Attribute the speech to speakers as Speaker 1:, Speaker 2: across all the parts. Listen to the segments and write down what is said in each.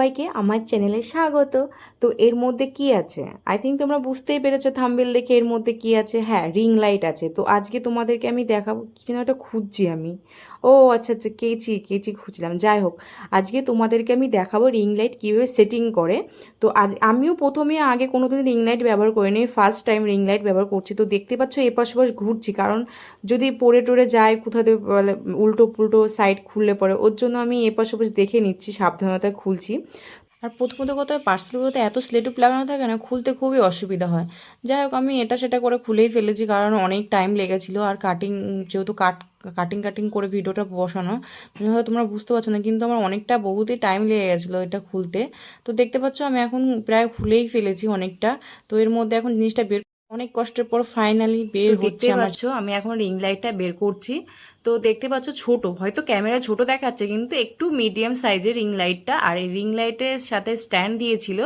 Speaker 1: সবাইকে আমার চ্যানেলে স্বাগত। তো এর মধ্যে কি আছে? আই থিঙ্ক তোমরা বুঝতেই পেরেছ থাম্বেল দেখে এর মধ্যে কি আছে। হ্যাঁ রিং লাইট আছে। তো আজকে তোমাদেরকে আমি দেখাবো, কি যেন একটা খুঁজছি আমি। ও আচ্ছা আচ্ছা কেচি কেচি খুঁজলাম। যাই হোক, আজকে তোমাদেরকে আমি দেখাবো রিং লাইট কীভাবে সেটিং করে। তো আজ, আমিও প্রথমে আগে কোনো দিন রিং লাইট ব্যবহার করিনি ফার্স্ট টাইম রিং লাইট ব্যবহার করছি। তো দেখতে পাচ্ছ, এপাশ ওপাশ ঘুরছি, কারণ যদি পড়ে টোরে যায় কোথাতে উল্টো পুল্টো সাইড খুললে পরে, ওর জন্য আমি এপাশ ওপাশ দেখে নিচ্ছি, সাবধানতায় খুলছি। আর প্রথমত কথা পার্সেলগুলোতে এত স্লেটুপ লাগানো থাকে না খুলতে খুবই অসুবিধা হয়। যাই হোক আমি এটা সেটা করে খুলেই ফেলেছি কারণ অনেক টাইম লেগেছিল। আর কাটিং যেহেতু কাট কাটিং কাটিং করে ভিডিওটা বসানো হয়তো তোমরা বুঝতে পারছ না কিন্তু আমার অনেকটা বহুতই টাইম লেগে গেছিল এটা খুলতে। তো দেখতে পাচ্ছ আমি এখন প্রায় খুলেই ফেলেছি অনেকটা। তো এর মধ্যে এখন জিনিসটা বের অনেক কষ্টের পর ফাইনালি বের হচ্ছে আমার আমি এখন রিং লাইটটা বের করছি। তো দেখতে পাচ্ছ ছোট, হয়তো ক্যামেরা ছোট দেখাচ্ছে, কিন্তু একটু মিডিয়াম সাইজের রিং লাইটটা আর এই রিং লাইটের সাথে স্ট্যান্ড দিয়েছিল,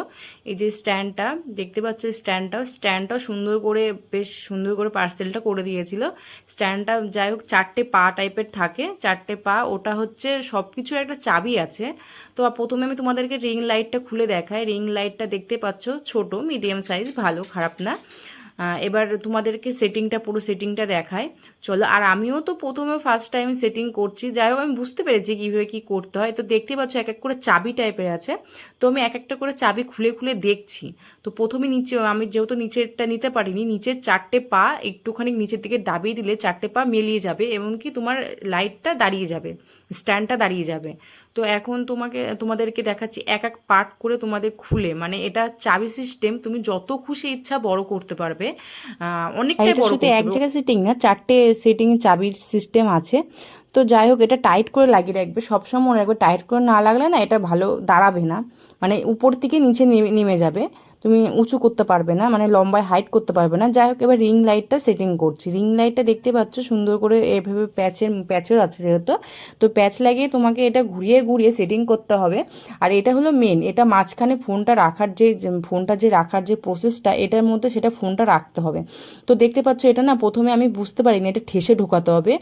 Speaker 1: এই যে স্ট্যান্ডটা দেখতে পাচ্ছ স্ট্যান্ডটাও স্ট্যান্ডটাও সুন্দর করে, বেশ সুন্দর করে পার্সেলটা করে দিয়েছিল। স্ট্যান্ডটা যাই হোক, চারটে পা টাইপের থাকে, চারটে পা, ওটা হচ্ছে সব কিছুর একটা চাবি আছে। তো প্রথমে আমি তোমাদেরকে রিং লাইটটা খুলে দেখাই। রিং লাইটটা দেখতে পাচ্ছ ছোট মিডিয়াম সাইজ ভালো, খারাপ না। এবার তোমাদেরকে সেটিংটা পুরো সেটিংটা দেখায় চলো আর আমিও তো প্রথমে ফার্স্ট টাইম সেটিং করছি। যাই হোক আমি বুঝতে পেরেছি কীভাবে কী করতে হয়। তো দেখতে পাচ্ছ এক এক করে চাবি টাইপের আছে। তো আমি এক একটা করে চাবি খুলে খুলে দেখছি। তো প্রথমে নিচে আমি যেহেতু নিচেরটা নিতে পারিনি নিচের চারটে পা একটুখানি নিচের দিকে দাবিয়ে দিলে চারটে পা মেলিয়ে যাবে এমনকি তোমার লাইটটা দাঁড়িয়ে যাবে স্ট্যান্ডটা দাঁড়িয়ে যাবে। তো এখন তোমাকে তোমাদেরকে দেখাচ্ছি এক এক পার্ট করে তোমাদের খুলে। মানে এটা চাবি সিস্টেম তুমি যত খুশি ইচ্ছা বড় করতে পারবে। অনেকটাই বড় এক জায়গায় সেটিং না চারটে সেটিং চাবির সিস্টেম আছে। তো যাই হোক, এটা টাইট করে লাগিয়ে রাখবে। সবসময় মনে রাখবে টাইট করে না লাগলে না এটা ভালো দাঁড়াবে না। মানে উপর থেকে নিচে নেমে যাবে। তুমি উঁচু করতে পারবে না মানে লম্বায় হাইট করতে পারবে না। যাই হোক, এবার রিং লাইটটা সেটিং করছি। রিং লাইটটা দেখতে পাচ্ছ, সুন্দর করে এভাবে প্যাচের প্যাচও আছে যেহেতু। তো প্যাচ লাগিয়ে তোমাকে এটা ঘুরিয়ে ঘুরিয়ে সেটিং করতে হবে। আর এটা হলো মেন এটা মাঝখানে ফোনটা রাখার যে ফোনটা যে রাখার যে প্রসেসটা এটার মধ্যে সেটা ফোনটা রাখতে হবে। তো দেখতে পাচ্ছ, এটা না প্রথমে আমি বুঝতে পারিনি, এটা ঠেসে ঢোকাতে হবে।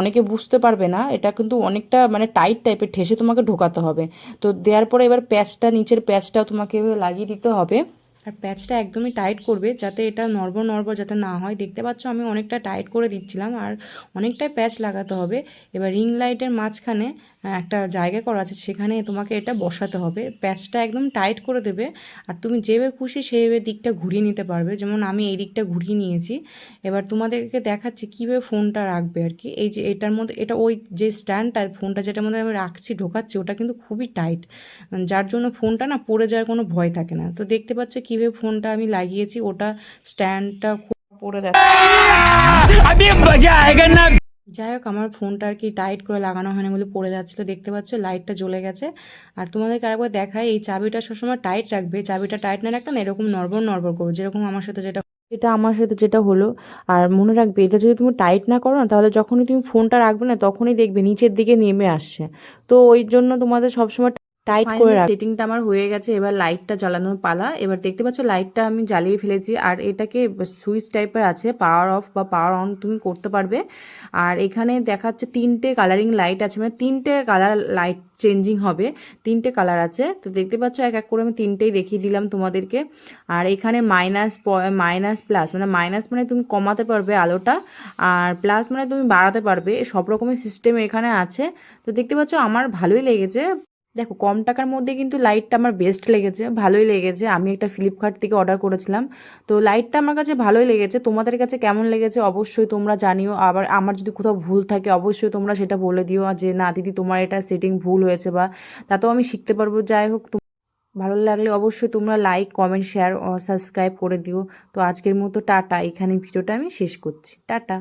Speaker 1: অনেকে বুঝতে পারবে না, এটা কিন্তু অনেকটা মানে টাইট টাইপের ঠেসে তোমাকে ঢোকাতে হবে। তো দেওয়ার পরে এবার প্যাচটা নিচের প্যাচটাও তোমাকে লাগিয়ে দিতে হবে। আর প্যাচটা একদমই টাইট করবে যাতে এটা নড়বড় নড়বড় যাতে না হয়। দেখতে পাচ্ছ আমি অনেকটা টাইট করে দিচ্ছিলাম আর অনেকটাই প্যাচ লাগাতে হবে। এবার রিং লাইটের মাঝখানে একটা জায়গা করা আছে সেখানে তোমাকে এটা বসাতে হবে প্যাচটা একদম টাইট করে দেবে আর তুমি যেভাবে খুশি সেইভাবে দিকটা ঘুরিয়ে নিতে পারবে যেমন আমি এই দিকটা ঘুরিয়ে নিয়েছি এবার তোমাদেরকে দেখাচ্ছি কীভাবে ফোনটা রাখবে আর কি এই যে এটার মধ্যে এটা ওই যে স্ট্যান্ডটা ফোনটা যেটার মধ্যে আমি রাখছি ঢোকাচ্ছি ওটা কিন্তু খুবই টাইট যার জন্য ফোনটা না পড়ে যাওয়ার কোনো ভয় থাকে না তো দেখতে পাচ্ছ কীভাবে ফোনটা আমি লাগিয়েছি ওটা স্ট্যান্ডটা পড়ে যাচ্ছে যাই হোক, আমার ফোনটা আর কি টাইট করে লাগানো হয়নি বলে পড়ে যাচ্ছিল। দেখতে পাচ্ছ, লাইটটা জ্বলে গেছে। আর তোমাদেরকে আরেকবার দেখায় এই চাবিটা সবসময় টাইট রাখবে। চাবিটা টাইট না রাখলে না এরকম নরবর নরবর করবে, যেরকম আমার সাথে যেটা এটা আমার সাথে যেটা হলো। আর মনে রাখবে, এটা যদি তুমি টাইট না করো না, তাহলে যখনই তুমি ফোনটা রাখবে না, তখনই দেখবে নিচের দিকে নেমে আসছে। তো ওই জন্য তোমাদের সবসময় টাইট করে সেটিংটা আমার হয়ে গেছে এবার লাইটটা জ্বালানোর পালা। এবার দেখতে পাচ্ছ লাইটটা আমি জ্বালিয়ে ফেলেছি আর এটাকে সুইচ টাইপের আছে পাওয়ার অফ বা পাওয়ার অন তুমি করতে পারবে। আর এখানে দেখাচ্ছে তিনটে কালারিং লাইট আছে মানে তিনটে কালার লাইট চেঞ্জিং হবে তিনটে কালার আছে। তো দেখতে পাচ্ছ এক এক করে আমি তিনটেই দেখিয়ে দিলাম তোমাদেরকে। আর এখানে মাইনাস মাইনাস প্লাস মানে মাইনাস মানে তুমি কমাতে পারবে আলোটা আর প্লাস মানে তুমি বাড়াতে পারবে সব রকমের সিস্টেম এখানে আছে। তো দেখতে পাচ্ছ আমার ভালোই লেগেছে। দেখো, কম টাকার মধ্যে কিন্তু লাইটটা আমার বেস্ট লেগেছে, ভালোই লেগেছে। আমি একটা ফ্লিপকার্ট থেকে অর্ডার করেছিলাম। তো লাইটটা আমার কাছে ভালোই লেগেছে। তোমাদের কাছে কেমন লেগেছে অবশ্যই তোমরা জানিও। আবার আমার যদি কোথাও ভুল থাকে, অবশ্যই তোমরা সেটা বলে দিও। যে, না দিদি, তোমার এটা সেটিং ভুল হয়েছে বা তাতেও আমি শিখতে পারব। যাই হোক ভালো লাগলে অবশ্যই তোমরা লাইক কমেন্ট শেয়ার সাবস্ক্রাইব করে দিও। তো আজকের মতো টাটা। এখানে ভিডিওটা আমি শেষ করছি। টাটা।